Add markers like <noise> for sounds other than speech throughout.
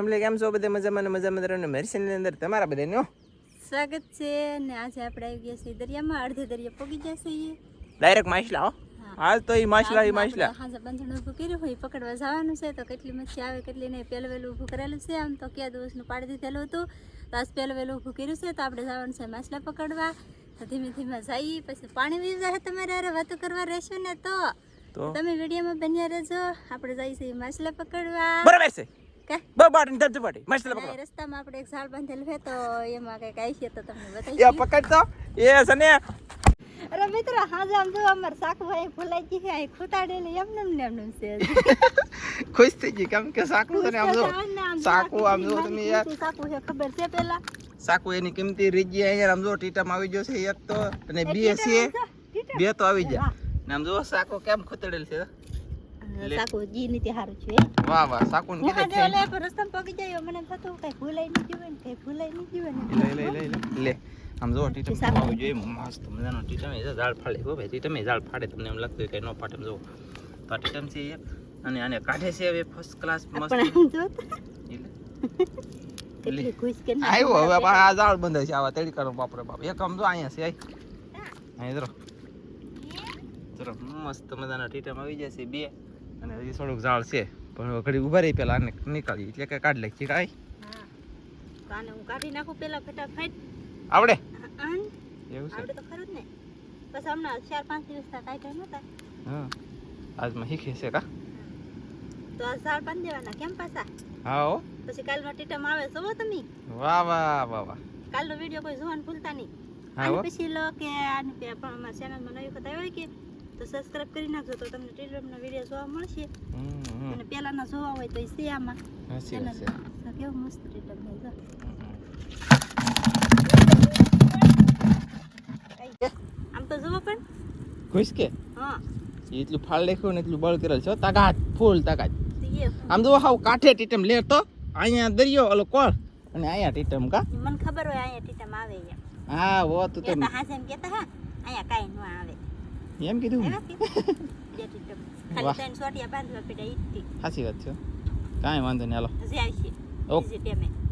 Family કેમ છો બધા મજામાં ને મજામાં રહો ને મેરસનની અંદર? તમારા બધાનો સ્વાગત છે ને આજે આપણે આવી ગયા છીએ દરિયામાં અડધે દરિયા પગી છીએ ડાયરેક્ટ માછલા હો. હાલ તો એ માછલા એ માછલા. હાજે બંધણ ઊભું કર્યું હોય પકડવા જવાનું છે તો કેટલી મચ્છી આવે કેટલી નહીં પહેલું વહેલું ઊભું કરેલું છે. આમ તો ક્યાં દિવસનું પાડી દીધેલું હતું. તો આજ પહેલું વહેલું ઊભું કર્યું છે તો આપણે જવાનું છે માછલા પકડવા. તો ધીમે ધીમે જઈએ પછી પાણી પી જાય તમારે અરે વાતો કરવા રહેશો ને તો. તમે વિડીયોમાં બન્યા રહેજો. આપણે છીએ માછલા પકડવા. બરાબર છે. કે? બબાટી ધરતી પાટી પકડો. રસ્તામાં આપણે એક ઝાડ બાંધેલું છે તો એમાં કંઈક આવી છે તો તમને એ પકડ તો. એ છે અરે મિત્રો હાજે આમ જો અમાર સાકુભાઈ ભૂલાઈ ગઈ છે અહીં ખૂતાડેલી એમને ને એમને છે <laughs> ખુશ થઈ ગઈ કેમ કે સાકુ છે ને આમ જો સાકુ આમ જો તમે યાર. સાકુ છે ખબર છે પેલા? સાકુ એની કિંમતી રીજી અહીંયા આમ જો ટીટામાં આવી ગયો છે એક તો અને બે છે. બે તો આવી જાય ને આમ જો સાકુ કેમ ખૂતડેલ છે. સાકુ જી નીતિ હારું છે વાહ વાહ સાકુ ને ઓલે પર રસ્તામાં પગી જાય મને થતું કઈ ભૂલાઈ નહીં જીવે ને કઈ ભૂલાઈ નહીં જીવે ને. લે લે લે લે લે આમ જો ટીટમ આવી જોઈએ મસ્ત મજાનો ટીટમ એ ઝાડ ફાડે હો ભાઈ ટીટમ એ ઝાડ ફાડે તમને એમ લાગતું કે નો ફાટે જો. તો ટીટમ છે એક અને આને કાઢે છે હવે ફર્સ્ટ ક્લાસ મસ્ત. ના આવ્યો હવે આ આ ઝાડ બંધાય છે આવા તડકાનો બાપરે બાપ. એક આમ જો અહીંયા છે અહીં જરો જરો મસ્ત મજાના ટીટમ આવી જશે બે. અને હજી થોડુંક ઝાડ છે. પણ ઘડી ઊભા રહી પેલા અને નીકળી. એટલે કે કાઢી લખી કાંઈ. હા. તો હું કાઢી નાખું પેલા ફટાફટ. આવડે? એવું છે? આવડે તો ખરું જ ને. બસ હમણાં ચાર પાંચ દિવસ થયા કાઢ્યા નહોતા. હા. આજમાં શીખે છે કા? તો આ ઝાડ બાંધી દેવાના કેમ પાછા? હા હો. પછી કાલનો ટીટમ આવે જોવો તમે. વાહ વાહ વાહ વાહ. કાલનો વીડિયો કોઈ જોવાનું ભૂલતા નહીં. હા પછી લો કે આની પણ અમારા ચેનલમાં નવી આવ્યો હોય કે તો સબસ્ક્રાઇબ કરી નાખજો તો તમને ટીટમનો વીડિયો જોવા મળશે. અને પહેલાના જોવા હોય તો એ ચેનલમાં કેવું મસ્ત ટીટમ થાય આમ તો જોવો પણ. ખુશ કે? હા. એટલું ફાળ લેખ્યું ને એટલું બળ કરેલ છે. તાકાત ફૂલ તાકાત. આમ જો હાવ કાંઠે ટીટમ લે તો. અહીંયા દરિયો ઓલો કોળ. અને અહીંયા ટીટમ કા? મને ખબર હોય અહીંયા ટીટમ આવે હા વો તું તો એ હા એમ કહેતા હા અહીંયા કાંઈ ન આવે. એમ કીધું <laughs> વાહ. સાચી વાત છે કાંઈ વાંધો નહીં હાલો.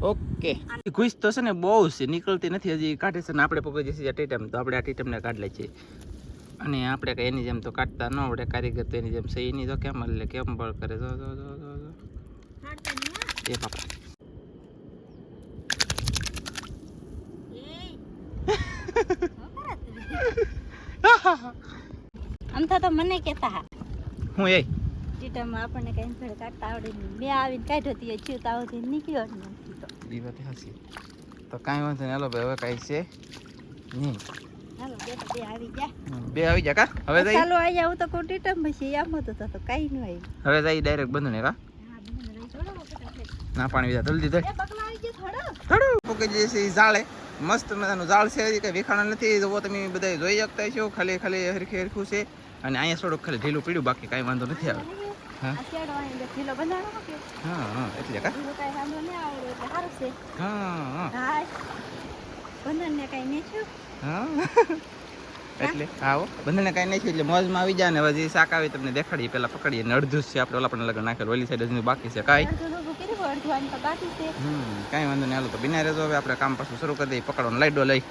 ઓકે. ઘુસ તો છે ને બહુ છે નીકળતી નથી હજી. કાઢે છે ને આપણે પકડી જશે ટીટમ તો આપણે આ ટીટમને કાઢ લઈએ. છીએ અને આપણે કંઈ એની જેમ તો કાઢતા ન આવડે કારીગર તો એની જેમ છે. એની તો કેમ એટલે કેમ બળ કરે? જો જો જો જો જો. હાડતા નહીં હા. એ. બાપા <laughs> <laughs> આમ તો મને કહેતા હા. હું એ? ટીટામાં આપણને કઈ ઘરે કાઢતા આવડે નહીં. મેં આવીને કાઢ્યો હતી છું તો આવતી નીકળ્યો જ નથી તો. વાત હાસી તો કાંઈ વાંધો નહીં. હાલો ભાઈ હવે કાંઈ છે નહીં. હાલો બે તો બે આવી ગયા. બે આવી જા કા? હવે જઈ ચાલો આવી હું તો કોઈ ટીટમ પછી આમ તો તો તો કાંઈ ન આવી હવે જઈ ડાયરેક્ટ બંધ ને કા. ના પાણી વિધા જલ્દી એ ગયો થોડો. દઈએ છીએ ઝાડે. મસ્ત મજાનું ઝાડ છે કંઈ વિખાણા નથી. જોવો તમે બધા જોઈ શકતા છો ખાલી ખાલી હરખી હરખું છે. અને અહીંયા થોડુંક ખાલી ઢીલું પીડ્યું બાકી કાંઈ વાંધો નથી આવે. હા. હા એટલે કા? એટલે હા હા. આવો. બંને કાંઈ નહીં એટલે મોજમાં આવી જાય ને હવે જે શાક આવી તમને દેખાડીએ. પેલા પકડીએ. ને અડધું છે આપણે ઓલા પણ લગ્ન નાખેલું. ઓલી સાઈડ હજુ બાકી છે કાંઈ. કાંઈ વાંધો નહીં. હાલો તો બિના રહેજો હવે આપણે કામ પાછું શરૂ કરી દઈએ. પકડવાનું લાઈડો લઈ.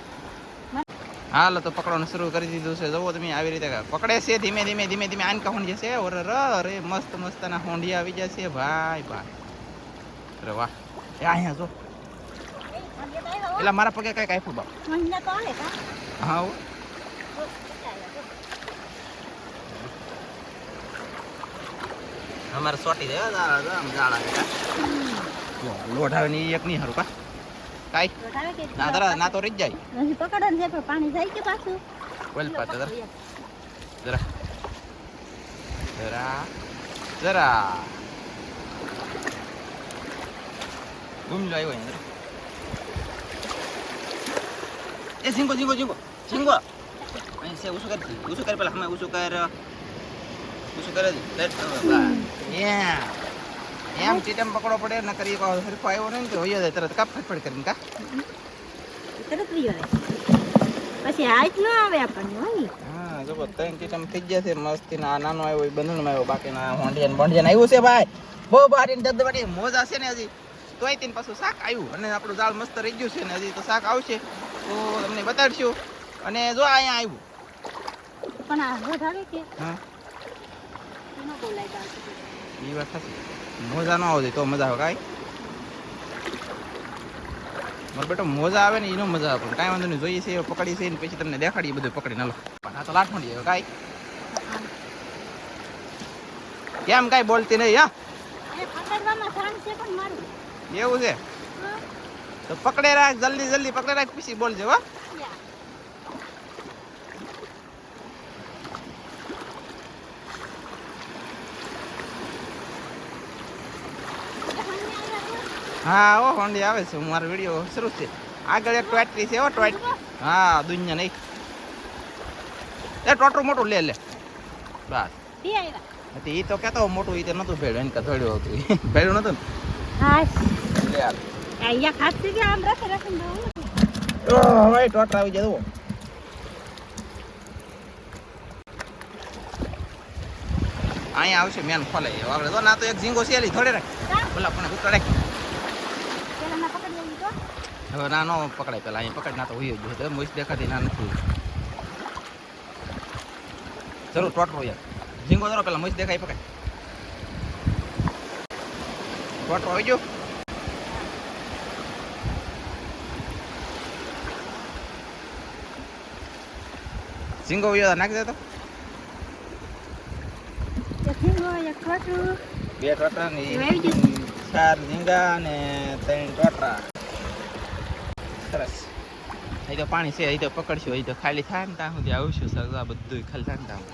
હાલો તો પકડવાનું શરૂ કરી દીધું છે. જવો તમે આવી રીતે પકડે છે ધીમે ધીમે ધીમે ધીમે. આનકા હોંડી છે? ઓર અરે મસ્ત મસ્ત ના હોંડિયા આવી જશે ભાઈ ભાઈ. અરે વાહ. એ અહીંયા જો. એટલે મારા પગે કઈ કાપ્યું બાપ? હા. અમારે સોટી જાય આવે ને એક નહીં હારું કા? કાંઈ દોઢાવે કે ના તરા ના તો રહી જ જાય. હજી પકડવાનું છે પણ પાણી જાય કે પાછું? બોલ પાછો જરા પકડું એમ. જરા. જરા. જરા. ગુમલો આવ્યો અહીંયા જરા. એ ઝીંગો ઝીંગો ઝીંગો ઝીંગો અહીં છે ઉસું કરી ઉસું કરી પેલા હમે ઉસું કર. ઉસું કરે લેટ એમ એમ ચીટમ પકડો પડે ન કરી હરખો આવ્યો ને તો હોય તરત કાપ ફટફટ કરીને કા? તરત આવે. પછી હાથ ન આવે આપણને હોય. હા જો ત્રણ ચીટમ થઈ ગયા છે મસ્તી ના નાનો આવ્યો એ બંધણમાં આવ્યો બાકીના હોંડિયાન બોંડિયાન આવ્યું છે ભાઈ. બહુ બારી દબદબાટી મોજા છે ને હજી. તોય તેને પાછું શાક આવ્યું અને આપણું જાળ મસ્ત રહી ગયું છે ને હજી તો શાક આવશે. તો તમને બતાડશું. અને જો અહીંયા આવ્યું. પણ આ રોડ કે? હા. બોલાય બાર સુધી. એ વાત થશે મોજા ન આવતી તો મજા આવે કાંઈ? મારો બેટો મોજા આવે ને એનો મજા આવે પણ કાંઈ વાંધો નહીં જોઈએ છે પકડી છે ને પછી તમને દેખાડીએ બધું પકડીને હાલો. પણ આ તો લાઠ મળી કાંઈ? કેમ કાંઈ બોલતી નહીં હા? એવું છે? તો પકડે રાખ જલ્દી જલ્દી પકડે રાખ પછી બોલજે હો યા. હા ઓ હોંડી આવે છે મારો વીડિયો શરૂ છે આગળ એક ટોટરી છે ઓ ટોટ હા દુનિયા નહીં. એ ટોટરું મોટું લે લે. બસ. એ તો કેતો મોટું એ તો નતું ભેડ્યું એને ધોડ્યું હતું. <laughs> ભેડ્યું નતું ને? અહીંયા ખાસ આમ રાખે હવે ટોટર આવી જાય અહીંયા આવશે મેન ખોલે આપણે તો ના તો એક ઝીંગો છે થોડે રાખ. બોલા પણ ઉતરે રાખ પેલા ના પકડી આવી તો હવે ના પકડાય પેલા અહીંયા પકડ ના તો હોય. તો મોઈસ દેખાતી ના નથી. જરૂર ટોટરો યાર. ઝીંગો ધરો પેલા મોઈસ દેખાય પકડ ટોટરો આવી ગયો. ઝીંગો વયો નાખી દે તો તેથી હું એક ખોટું. બે ટોટરા ને ચાર ઝીંગા ને ત્રણ ટોટરા. અહીં તો પાણી છે અહીં તો પકડશું અહીં તો ખાલી થાય ને ત્યાં સુધી આવશું સર આ બધું ખાલી થાય ને ત્યાં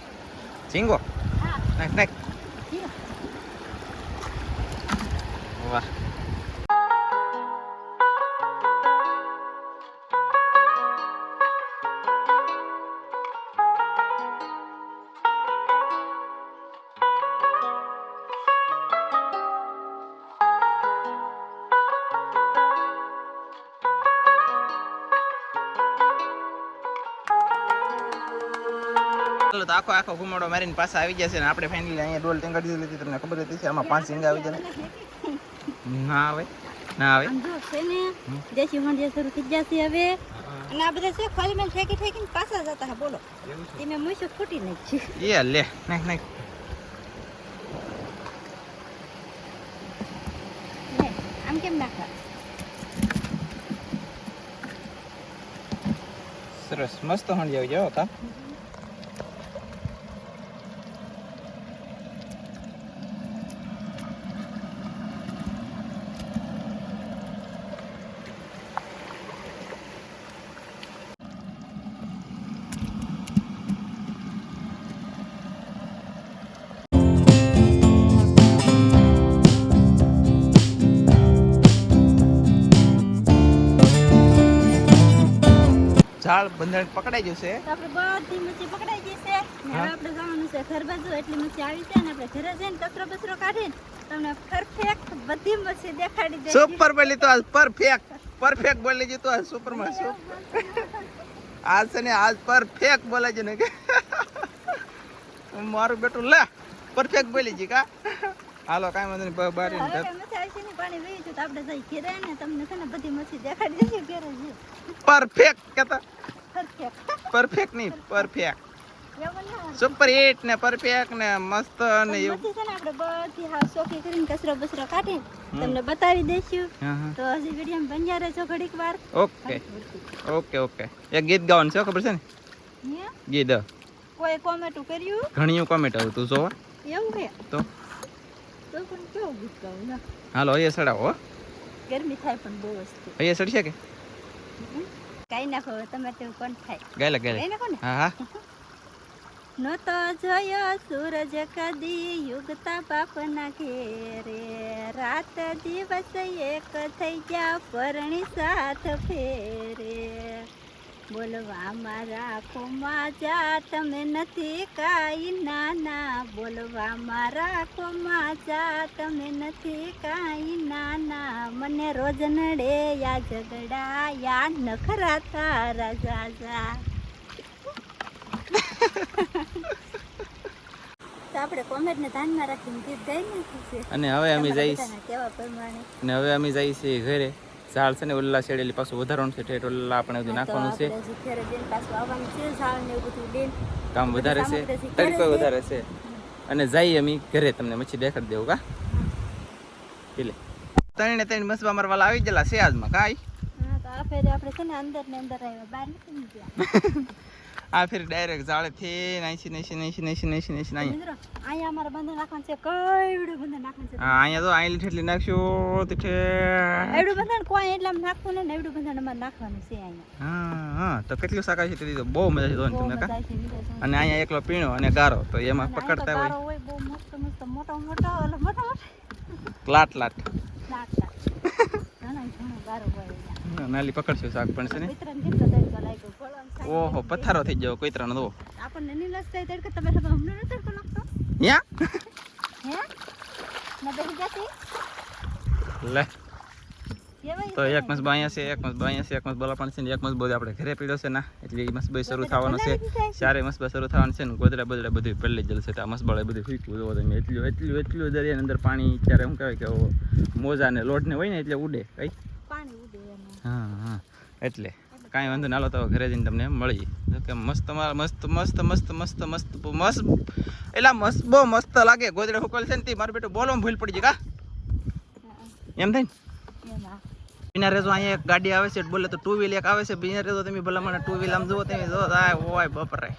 ચીંગો નાખ નાખ. વાહ. ચાલો તો આખો આખો ઘુમાડો મારીને પાછા આવી જશે ને આપણે ફાઇનલી અહીંયા ડોલ ટેંગાડી દીધી હતી તમને ખબર હતી? છે આમાં પાંચ ઝીંગા આવી જાય ના. આવે ના આવે. દેશી મંડિયા શરૂ થઈ જશે હવે. અને આ બધા છે ખાલી મેં ઠેકી ઠેકીને પાછા જતા હા બોલો. એવું એ મેં મૂછું ફૂટી નાખી. છે એ લે નાખ નાખ. આમ કેમ નાખા સરસ મસ્ત હંડી આવી જાવ તા. ઝાડ બંધારણ પકડાઈ જશે. આપણે બધી મચ્છી પકડાઈ જશે. ને હવે આપણે જવાનું છે ઘર બાજુ એટલી મચ્છી આવી છે ને આપણે ઘરે જઈને કચરો બચરો કાઢીને તમને પરફેક્ટ બધી મચ્છી દેખાડી દે સુપર બોલી તો આજ પરફેક્ટ પરફેક્ટ બોલી છે તો આજ સુપરમાં સુપર આજ છે ને આજ પરફેક્ટ બોલે છે ને કે? મારું બેટું લે પરફેક્ટ બોલી જી કા? હાલો કાઈ વાંધો નહીં બારી પાણી ગયું તો આપણે જઈ ઘેરે ને તમને છે ને બધી મચ્છી દેખાડી દઈએ ઘેરે પરફેક્ટ કહેતા પરફેક્ટ નહીં પરફેક્ટ સુપર હિટ ને પરફેક્ટ ને મસ્ત ને એવું. બધી છે ને આપણે બધી હાવ ચોખ્ખી કરીને કચરો બસરો કાઢીને તમને બતાવી દઈશું. તો હજી વીડિયો બન્યા રહેજો ઘડીક વાર. ઓકે ઓકે ઓકે એક ગીત ગાવાનું છે ખબર છે ને? ગીત. કોઈ કોમેન્ટ કર્યું? ઘણી કોમેન્ટ આવ્યું તું જોવા. એવું હે? તો? તો પણ કેવું ગીત ગાવું? ના. હાલો અહીંયા સડાવો ગરમી થાય પણ બહુ વસ્તુ અહીંયા સડશે કે? કાંઈ નાખો તમે તેવું કોણ થાય? કઈ ગાયલા નાખો ને? હા હા. <laughs> નતો જોયો સૂરજ કદી યુગતા બાપના ઘેરે. રાત દિવસ એક થઈ ગયા પરણી સાથ ફેરે. બોલવા મારા ખોમાં જા તમે નથી કાંઈ નાના. બોલવા મારા ખોમાં જા તમે નથી કાંઈ નાના. મને રોજ નડે યા ઝઘડા યા નખરા તારા જા તો આપણે કોમેન્ટને ધ્યાનમાં રાખીને ગીત ગાઈ અને હવે અમે જઈશ. બધાના પ્રમાણે. અને હવે અમે જઈએ છીએ ઘરે. ઝાડ છે ને ઓલા શેડેલી પાછું વધારવાનું છે ઠેઠ ઓલા આપણે બધું નાખવાનું છે. કામ વધારે છે? તડકો વધારે છે. અને જઈએ અમે ઘરે તમને મચ્છી દેખાડી દેવું કા? એટલે. ત્રણે ત્રણ મસબા મારવા આવી ગયેલા છે આજમાં કાંઈ? આપણે છે ને અંદર ને અંદર આવ્યા બહાર નથી નીકળ્યા <laughs> આ ફેર ડાયરેક્ટ ઝાડેથી નાઈસી નાઈસી નાઈસી નાઈસી નાઈસી નાઈસી નાઈ અહીંયા અમારે બંધન નાખવાનું છે કઈડું બંધન નાખવાનું છે? હા અહીંયા તો આઈલી ઠેટલી નાખશું તે. એવડું બંધાણ કોઈ એટલા નાખવું ને એવડું બંધન અમારે નાખવાનું છે અહીંયા. હા હા તો કેટલું શાક છે તે તો બહુ મજા છે જોવાની તમને કા. અને અહીંયા એકલો પીણો અને ગારો તો એમાં પકડતા હોય. બહુ મસ્ત મસ્ત મોટો મોટો ઓલો મોટો મોટો. લાટ લાટ. લાટ લાટ. નાલી પકડશું શાક પણ છે ને? ઓહો પથારો થઈ ગયો કોઈ ત્રણ દો આપણને નહીં લાગતા તડકે તમે હવે અમને નથી તડકો લાગતો? ન્યા હે? ના બેસી જાતી? લે. તો એક મસ બાયા છે એક મસ બાયા છે એક મસ બોલા પણ છે ને એક મસ બધું આપણે ઘરે પીડ્યો છે ના એટલે એ મસ ભાઈ શરૂ થવાનો છે. ચારે મસબા શરૂ થવાનું છે ને ગોદડા બદડા બધું પહેલી જલશે. તો મસ મસબાળે બધું ફીકવું જોવો તમે એટલું એટલું એટલું દરિયા અંદર પાણી ત્યારે એમ કહેવાય કે મોજા ને લોટ ને હોય ને એટલે ઉડે કઈ? પાણી ઉડે હા હા એટલે. કાંઈ વાંધો ના તો ઘરે જઈને તમને મળી કે મસ્ત મારા મસ્ત મસ્ત મસ્ત મસ્ત મસ્ત મસ્ત એટલે મસ્ત બહુ મસ્ત લાગે. ગોદડે હુકલ છે ને તે મારું બેટું બોલો ભૂલ પડી જાય. કા? એમ થાય ને? બિના રેજો અહીંયા એક ગાડી આવે છે બોલે તો ટુ વ્હીલ એક આવે છે. બિના રેજો તમે ભલા મને ટુ વ્હીલ આમ જુઓ તમે જો આ ઓય બપરે.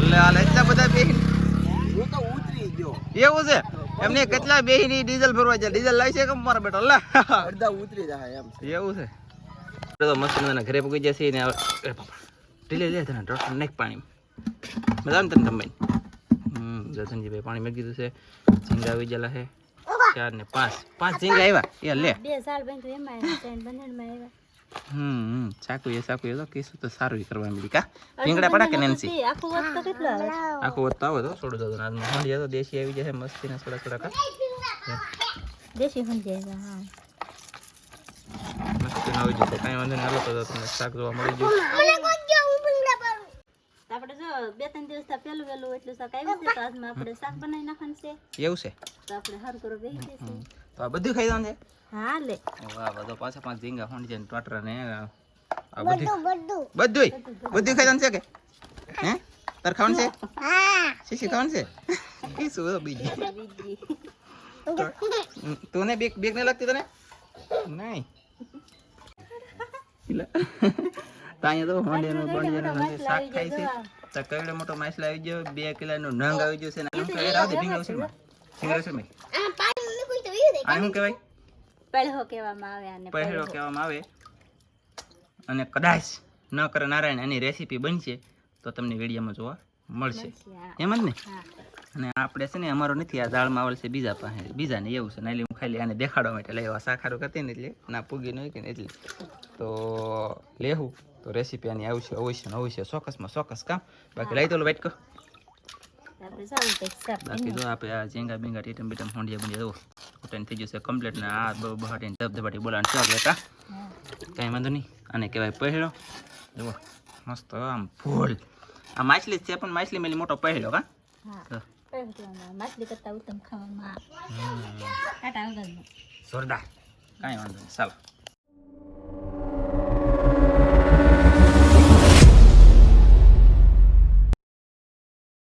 એટલે હાલ એટલા બધા બેન હું તો ઉતરી ગયો. એવું છે? એમને કેટલા બે ડીઝલ ભરવા જાય ડીઝલ લાવી છે કે મારા બેટા? લે. અડધા ઉતરી જાય એમ એવું છે. તો મસ્ત મજાના ઘરે પૂગી જશે ને અરે બાપા. ઢીલે લે તને ડોક્ટર નાખ પાણી. બધા તને તમે હમ જસનજીભાઈ પાણી મેં કીધું છે. ઝીંગા આવી ગયેલા છે. ચાર ને પાંચ. પાંચ ઝીંગા આવ્યા. એ લે. બે સાલ બંધ એમાં બંધણમાં આવ્યા. હમ ચાકુ એ ચાકુ એ તો કીશું તો સારું કરવા મળી કા રીંગણા પડા કે નેન્સી આખું વસ્તુ તો કેટલો આખું વધતો આવે તો છોડું જતો આજમાં હોંડિયા તો દેશી આવી જશે મસ્તી ના થોડા થોડા કા દેશી સમજાય હા મસ્તી આવી જશે કાંઈ વાંધો નહીં હાલો તો તમને શાક જોવા મળી ગયું આપણે જો બે ત્રણ દિવસ થયા પેલું વેલું એટલું શાક આવ્યું છે તો આજમાં આપણે શાક બનાવી નાખવાનું છે એવું છે તો આપણે હારું કરો તો આ બધું ખાઈ દઉં છે હા લે. વાહ બધો પાછા પાંચ ઝીંગા ફોન છે ટોટરા ને આ બધું. બધું બધું. ખાઈ દઉં છે કે? હે? તાર ખાવાનું છે? શીશી ખાવાનું છે? ઈ શું બીજી બીજી? તું ને બેગ બેગ ને લાગતી તને? નહીં. તો. શાક ખાય છે. તો. મોટો માછલા આવી ગયો? બે કિલાનો નંગ આવી ગયો છે ને માં. મેં આને શું કહેવાય? પહેલો કહેવામાં આવે આને પહેલો કહેવામાં આવે. અને કદાચ ન કરે નારાયણ એની રેસીપી બનશે તો તમને વિડીયોમાં જોવા મળશે. એમ જ ને? અને આપણે છે ને અમારો નથી આ દાળમાં છે બીજા પાસે બીજાને એવું છે. ને એટલે હું ખાલી આને દેખાડવા માટે લેવા સાખારો કરતી ને એટલે ના પૂગી નહીં કે એટલે. તો લેવું તો રેસીપી આની આવશે અવશ્ય ને અવશ્ય. ચોક્કસમાં ચોક્કસ કામ. બાકી લઈ લો વાટકો આપણે સારું કંઈક શાક બાકી જો આપણે આ ઝીંગા બીંગા ટીટમ બીટમ હોંડિયા બંડિયા ઉઠાઈને થઈ જશે કમ્પ્લીટ ને આ બહાટીને ધબધબાટી બોલાવાનું ચાલ બેટા કાંઈ વાંધો નહીં. અને કહેવાય પહેલો. જુઓ મસ્ત આમ ફૂલ. આ માછલી છે પણ માછલી મેલી મોટો પહેલો કા. માછલી કરતા ઉત્તમ ખાવામાં જોરદાર. કાંઈ વાંધો નહીં. ચાલો.